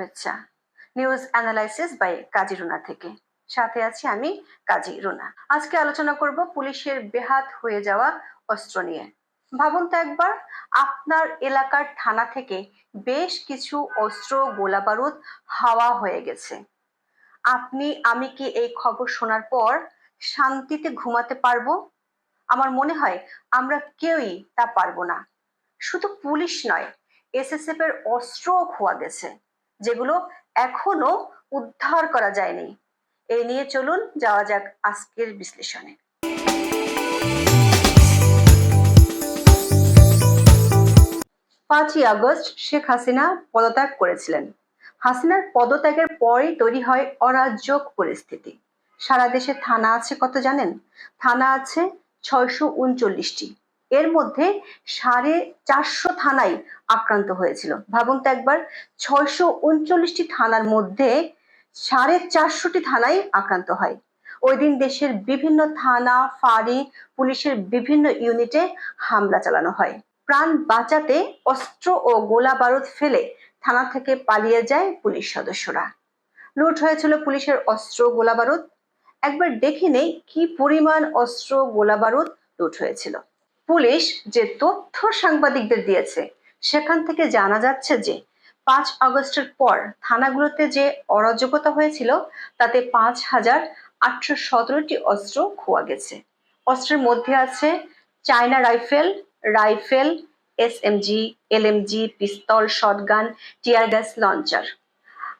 শুভেচ্ছা। News analysis by Kazi Runa থেকে। সাথে আছি আমি কাজী রুনা। আজকে আলোচনা করব পুলিশের বেহাত হয়ে যাওয়া অস্ত্র নিয়ে। ভাবুন তো একবার, আপনার এলাকার থানা থেকে বেশ কিছু অস্ত্র গোলা বারুদ হাওয়া হয়ে গেছে। আপনি, আমি কি এই খবর শোনার পর শান্তিতে ঘুমাতে পারব? আমার মনে হয় আমরা কেউই তা পারব না। শুধু পুলিশ নয় এসএসএফ এর অস্ত্রও খোয়া গেছে। যেগুলো এখনও উদ্ধার করা যায়নি। এই নিয়ে চলুন যাওয়া যাক আজকের বিশ্লেষণে। পাঁচই আগস্ট শেখ হাসিনা পদত্যাগ করেছিলেন। হাসিনার পদত্যাগের পরই তৈরি হয় অরাজক পরিস্থিতি। সারা দেশে থানা আছে কত জানেন? থানা আছে ছয়শো উনচল্লিশটি। এর মধ্যে সাড়ে চারশো থানাই আক্রান্ত হয়েছিল। ভাবুন তো একবার, ছয়শো উনচল্লিশটি থানার মধ্যে সাড়ে চারশোটি থানাই আক্রান্ত হয়। ওই দিন দেশের বিভিন্ন থানা, ফাঁড়ি, পুলিশের বিভিন্ন ইউনিটে হামলা চালানো হয়। প্রাণ বাঁচাতে অস্ত্র ও গোলা বারুদ ফেলে থানা থেকে পালিয়ে যায় পুলিশ সদস্যরা। লুট হয়েছিল পুলিশের অস্ত্র, গোলা বারুদ। একবার দেখে নেই কি পরিমাণ অস্ত্র, গোলা বারুদ লুট হয়েছিল। পুলিশ যে তথ্য সাংবাদিকদের দিয়েছে, সেখান থেকে জানা যাচ্ছে যে পাঁচ আগস্টের পর থানাগুলোতে যে অরাজকতা হয়েছিল, তাতে পাঁচ হাজার আটশো সতেরোটি অস্ত্র খোয়া গেছে। অস্ত্রের মধ্যে আছে China rifle rifle, S MG LMG pistol, shotgun, tear gas launcher.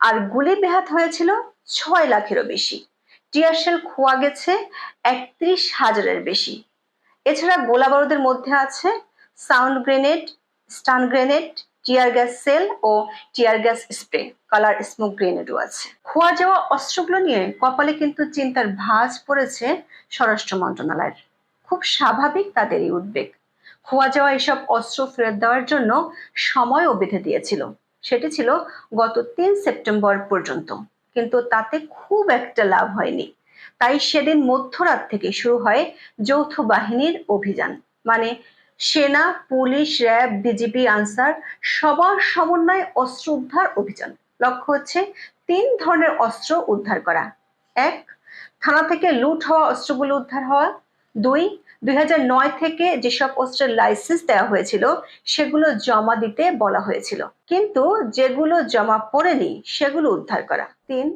আর গুলি বেহাত হয়েছিল ছয় লাখেরও বেশি। টিয়ারশেল খোয়া গেছে একত্রিশ হাজারের বেশি। এছাড়া গোলা বারুদের মধ্যে আছে sound grenade, stun grenade, tear gas shell ও tear gas spray, colour smoke গ্রেনেডও আছে। খোয়া যাওয়া অস্ত্রগুলো নিয়ে কপালে কিন্তু চিন্তার ভাঁজ পড়েছে স্বরাষ্ট্র মন্ত্রণালয়ের। খুব স্বাভাবিক তাদের এই উদ্বেগ। খোয়া যাওয়া এসব অস্ত্র ফেরত দেওয়ার জন্য সময়ও বেঁধে দিয়েছিল। সেটি ছিল গত তিন সেপ্টেম্বর পর্যন্ত। কিন্তু তাতে খুব একটা লাভ হয়নি। তাই সেদিন মধ্যরাত থেকে শুরু হয় যৌথ বাহিনীর অভিযান। মানে সেনা, পুলিশ, র্যাব, বিজিবি, আনসার সবার সমন্বয়ে অস্ত্র উদ্ধার অভিযান। লক্ষ্য হচ্ছে তিন ধরনের অস্ত্র উদ্ধার করা। এক, থানা থেকে লুট হওয়া অস্ত্রগুলো উদ্ধার হওয়া। দুই দুই থেকে যেসব অস্ত্রের লাইসেন্স দেওয়া হয়েছিল, সেগুলো জমা দিতে বলা হয়েছিল। কিন্তু যেগুলো জমা পড়েনি, সেগুলো উদ্ধার করা। তিন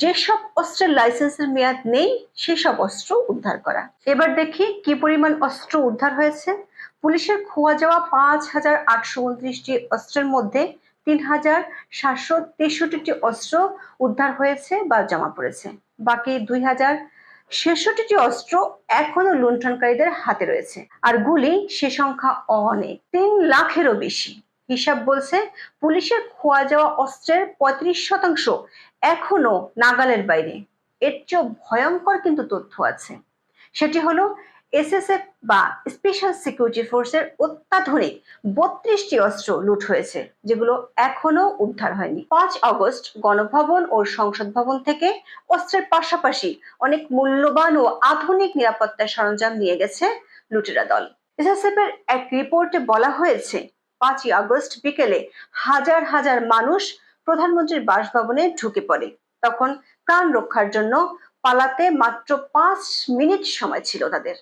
যেসব অস্ত্রের লাইসেন্সের মেয়াদ নেই, সেসব অস্ত্র উদ্ধার করা। এবার দেখি কি পরিমাণ অস্ত্র উদ্ধার হয়েছে। পুলিশের খোয়া যাওয়া পাঁচ হাজার আটশো উনত্রিশটি অস্ত্রের মধ্যে তিন হাজার সাতশো তেষট্টিটি অস্ত্র উদ্ধার হয়েছে বা জমা পড়েছে। বাকি দুই হাজার ছেষট্টিটি অস্ত্র এখনও লুণ্ঠনকারীদের হাতে রয়েছে। আর গুলি সে সংখ্যা অনেক, তিন লাখেরও বেশি। হিসাব বলছে পুলিশের খোয়া যাওয়া অস্ত্রের পঁয়ত্রিশ শতাংশ এখনও নাগালের বাইরে। এর চেয়েও ভয়ঙ্কর কিন্তু তথ্য আছে। সেটি হলো এসএসএফ বা স্পেশাল সিকিউরিটি ফোর্সের অত্যাধুনিক বত্রিশটি অস্ত্র লুট হয়েছে, যেগুলো এখনও উদ্ধার হয়নি। পাঁচ অগস্ট গণভবন ও সংসদ ভবন থেকে অস্ত্রের পাশাপাশি অনেক মূল্যবান ও আধুনিক নিরাপত্তার সরঞ্জাম নিয়ে গেছে লুটেরা দল। এসএসএফ এর এক রিপোর্টে বলা হয়েছে, পাঁচই আগস্ট বিকেলে হাজার হাজার মানুষ প্রধানমন্ত্রীর বাসভবনে ঢুকে পড়ে। তখন প্রাণ রক্ষার জন্য পালাতে মাত্র পাঁচ মিনিট সময় ছিল তাদের।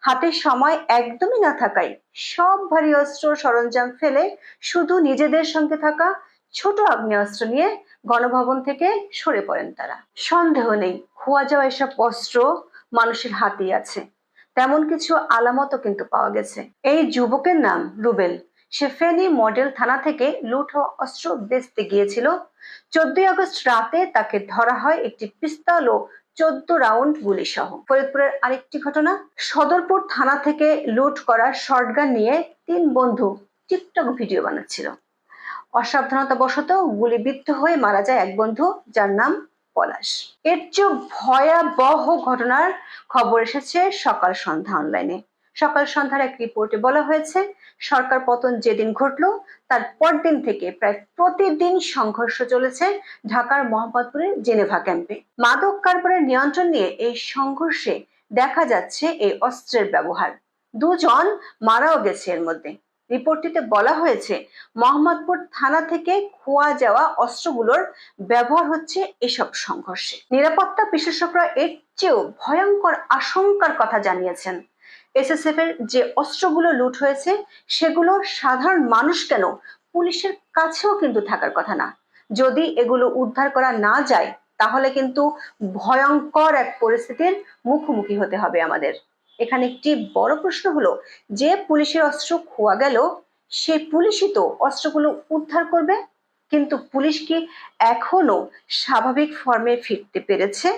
হাতে সময় একদমই না থাকায় সব ভারী অস্ত্র সরঞ্জাম ফেলে শুধু নিজেদের সঙ্গে থাকা ছোট আগ্নেয়াস্ত্র নিয়ে গণভবন থেকে সরে পড়েন তারা। সন্দেহ নেই, খোয়া যাওয়া এসব অস্ত্র মানুষের হাতেই আছে। তেমন কিছু আলামতও কিন্তু পাওয়া গেছে। এই যুবকের নাম রুবেল। সে মডেল থানা থেকে লুট হওয়া অস্ত্র বেচতে গিয়েছিল। চোদ্দই আগস্ট রাতে তাকে ধরা হয় একটি পিস্তল ও চোদ্দ রাউন্ড গুলি সহ ফরিদপুরের আরেকটি ঘটনা, সদরপুর থানা থেকে লুট করা শর্টগান নিয়ে তিন বন্ধু টিকটক ভিডিও বানাচ্ছিল। অসাবধানতা বশত গুলিবিদ্ধ হয়ে মারা যায় এক বন্ধু, যার নাম পলাশ। এর চেয়েও ভয়াবহ ঘটনার খবর এসেছে সকাল সন্ধ্যা অনলাইনে সকাল সন্ধ্যার এক রিপোর্টে বলা হয়েছে, সরকার পতন যেদিন ঘটল, তার পরদিন থেকে প্রায় প্রতিদিন সংঘর্ষ চলেছে ঢাকার মোহাম্মদপুরের জেনেভা ক্যাম্পে। মাদক কারবারের নিয়ন্ত্রণ নিয়ে এই সংঘর্ষে দেখা যাচ্ছে এই অস্ত্রের ব্যবহার। দুজন মারাও গেছে এর মধ্যে। রিপোর্টটিতে বলা হয়েছে, মোহাম্মদপুর থানা থেকে খোয়া যাওয়া অস্ত্রগুলোর ব্যবহার হচ্ছে এসব সংঘর্ষে। নিরাপত্তা বিশেষজ্ঞরা এর চেয়েও ভয়ঙ্কর আশঙ্কার কথা জানিয়েছেন। এসএসএফ এর যে অস্ত্রগুলো লুট হয়েছে, সেগুলো সাধারণ মানুষ কেন? পুলিশের কাছেও কিন্তু থাকার কথা না। যদি এগুলো উদ্ধার করা না যায়, তাহলে কিন্তু ভয়ঙ্কর এক পরিস্থিতির মুখোমুখি হতে হবে আমাদের। এখানে একটি বড় প্রশ্ন হলো, যে পুলিশের অস্ত্র খোয়া গেল, সেই পুলিশই তো অস্ত্রগুলো উদ্ধার করবে। কিন্তু পুলিশ কি এখনও স্বাভাবিক ফর্মে ফিরতে পেরেছে?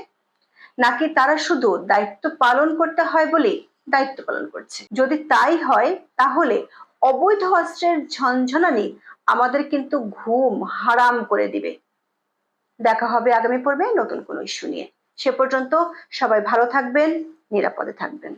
নাকি তারা শুধু দায়িত্ব পালন করতে হয় বলে দায়িত্ব পালন করছে। যদি তাই হয়, তাহলে অবৈধ অস্ত্রের ঝনঝনানি আমাদের কিন্তু ঘুম হারাম করে দিবে। দেখা হবে আগামী পর্বে নতুন কোনো ইস্যু নিয়ে। সে পর্যন্ত সবাই ভালো থাকবেন, নিরাপদে থাকবেন।